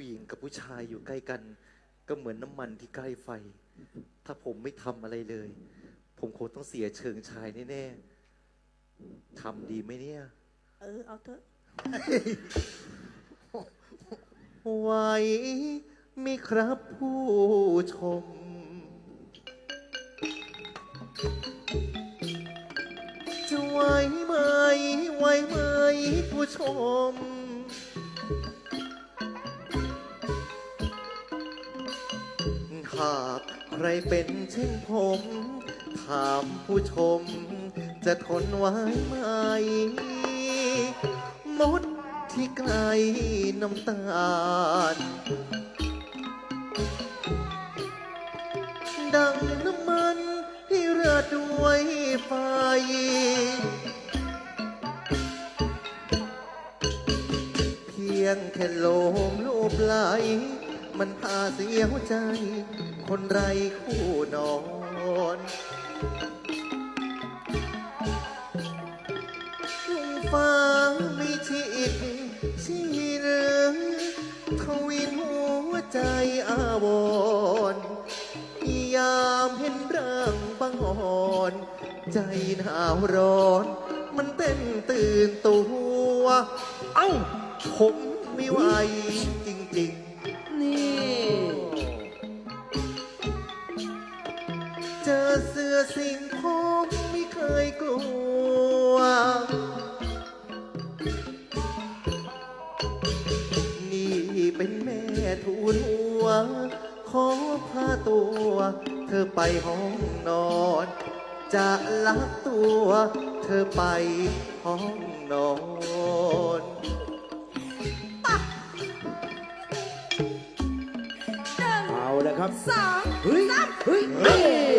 ผู้หญิงกับผู้ชายอยู่ใกล้กัน ก็เหมือนน้ำมันที่ใกล้ไฟ ถ้าผมไม่ทำอะไรเลย ผมคงต้องเสียเชิงชายแน่ๆทำดีไหมเนี่ย เออ เอาเถอะ ไหวมีครับผู้ชม จะไหวไหมไหวไหมผู้ชมากใครเป็นเช่นผม ถามผู้ชม จะทนไหวไหมมดที่ไกลน้ำตาล ดังน้ำมันที่เรือดด้วยไฟ เพียงแค่โลมลูบไหล มันพาเสียวใจ คนไรคู่นอน ฟ้าไม่ชิดชีเหลือทวินหัวใจอาวรณ์ยามเห็นร่างบังอ่อน ใจหนาวร้อน มันเต้นตื่นตัว เอ้าผมไม่ไหวจริงนี่ จอเสือสิงผมไม่เคยกลัว นี่เป็นแม่ทูลหัว ขอพาตัว เธอไปห้องนอน จะลักตัว เธอไปห้องนอนเอาละครับสองเฮ้ยสาม